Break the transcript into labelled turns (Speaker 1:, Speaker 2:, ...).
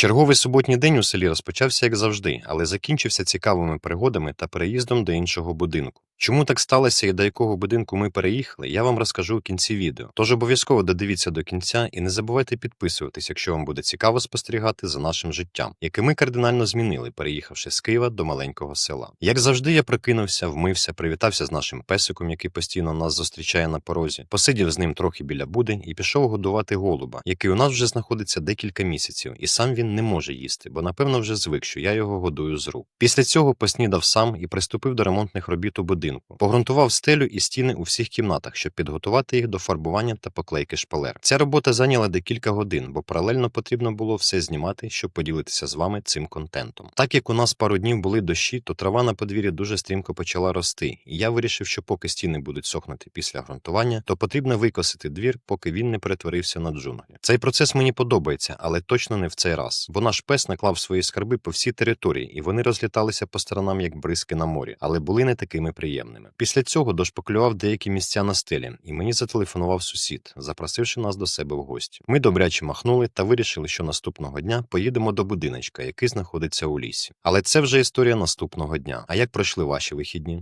Speaker 1: Черговий суботній день у селі розпочався як завжди, але закінчився цікавими пригодами та переїздом до іншого будинку. Чому так сталося і до якого будинку ми переїхали, я вам розкажу у кінці відео. Тож обов'язково додивіться до кінця і не забувайте підписуватись, якщо вам буде цікаво спостерігати за нашим життям, яке ми кардинально змінили, переїхавши з Києва до маленького села. Як завжди, я прокинувся, вмився, привітався з нашим песиком, який постійно нас зустрічає на порозі, посидів з ним трохи біля буди і пішов годувати голуба, який у нас вже знаходиться декілька місяців, і сам він не може їсти, бо напевно вже звик, що я його годую з рук. Після цього поснідав сам і приступив до ремонтних робіт у будинку. Погрунтував стелю і стіни у всіх кімнатах, щоб підготувати їх до фарбування та поклейки шпалер. Ця робота зайняла декілька годин, бо паралельно потрібно було все знімати, щоб поділитися з вами цим контентом. Так як у нас пару днів були дощі, то трава на подвір'ї дуже стрімко почала рости, і я вирішив, що поки стіни будуть сохнути після ґрунтування, то потрібно викосити двір, поки він не перетворився на джунглі. Цей процес мені подобається, але точно не в цей раз, бо наш пес наклав свої скарби по всій території, і вони розліталися по сторонам як бризки на морі, але були не такими приємними. Після цього дошпаклював деякі місця на стелі, і мені зателефонував сусід, запросивши нас до себе в гості. Ми добряче махнули та вирішили, що наступного дня поїдемо до будиночка, який знаходиться у лісі. Але це вже історія наступного дня. А як пройшли ваші вихідні?